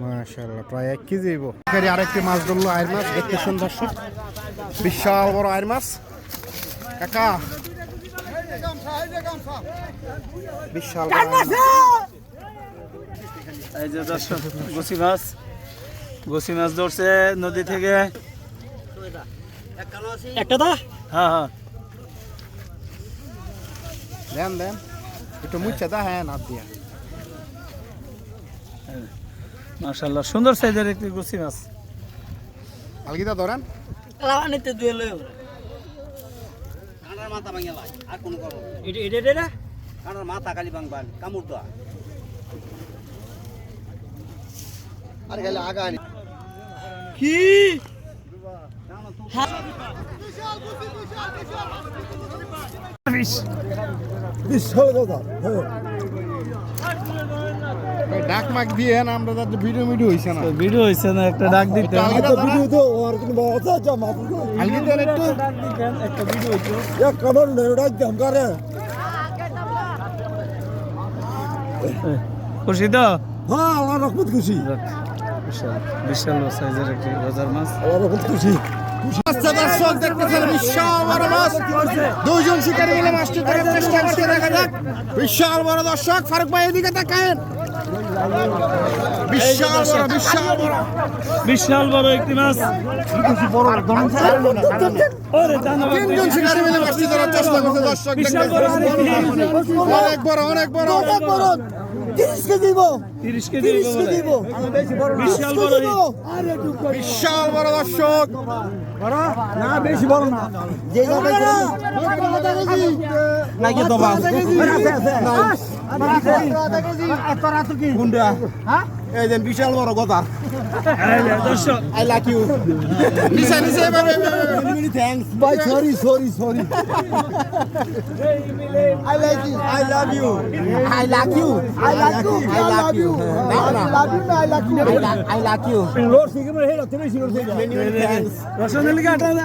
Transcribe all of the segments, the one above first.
মাশাআল্লাহ প্রায় এক কেজি হইব। এখানে আরেকটি মাছ ধরলো আয়ের মাছ দেখতে সুন্দর দর্শক বিশাল বড় আয়ের মাছ। কাকা। বিশাল বড় মাছ। এই যে দর্শক গুছি মাছ। গুছি মাছ ধরছে নদী থেকে। একটা দা? হ্যাঁ হ্যাঁ। দেন দেন। একটু মুচ্ছা দা হ্যাঁ না দিয়া। মাশাল্লাহ সুন্দর সাইজের একটি গুছি মাছ। আলগিদা ধরেন। লাগানিতে দুয়ে লই কানার মাথা ভাঙে লাই আর কোনো করব না। এটা এটা এটা কানার মাথা খালি ভাঙবান কামড় তো আরে গেলে আগা আনি। কি? এই ডাক মাক দিয়ে না আমরা যাতে ভিডিও ভিডিও হইছে না। ভিডিও হয়েছে না একটা ডাক দিতে একটা ভিডিও হইতো খুশি তো বিশাল বিশাল সাইজের একটি মাছ। আচ্ছা দর্শক দেখতেছেন বিশাল বড় মাছ। দুইজন শিকারী মিলে মাছটি ধরার চেষ্টা করছে দেখা যাক। বিশাল বড় দর্শক ফারুক ভাই এদিকে তাকায়েন। বিশাল বড় বিশাল বড়। বিশাল বড় একটি মাছ। তিনজন শিকারী মিলে মাছটি ধরার চেষ্টা করছে দর্শক বিশাল বড় অনেক বড় অনেক বড়। অনেক বড়। তিরিশ কেজি বিশাল বড় বিশাল বড় দর্শক। নাকি তো যে বিশাল বড় কথা আই লাইক ইউ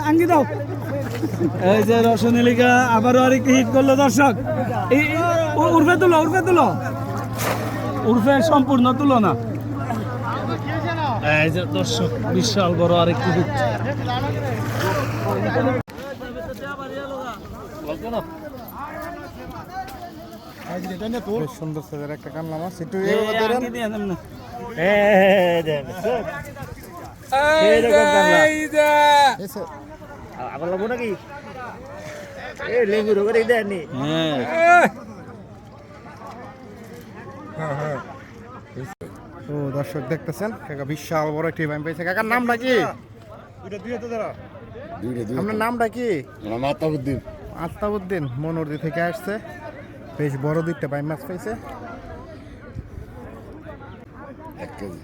আঙ্গি দাও আবারও আরেকটি হিট করল দর্শক। উর্ফে তুলো উর্ফে তুলো। উর্ফে সম্পূর্ণ তুলো না। এই যে দর্শক বিশাল বড় আরেকটি সুন্দর একটা কান্না মাছ একটু। আবার লাগবো নাকি? এ লেবু রোগে দেয়নি হ্যাঁ ও দর্শক দেখতেছেন? কাকা বিশাল বড় একটি ভাই পেয়েছে। কাকার নামটা কি? আপনার নামটা কি? আত্মাবুদ্দিন আস্তাবুদ্দিন মনোরদি থেকে আসছে। বেশ বড় দুইটা বাইম মাছ পেয়েছে। এক কেজি।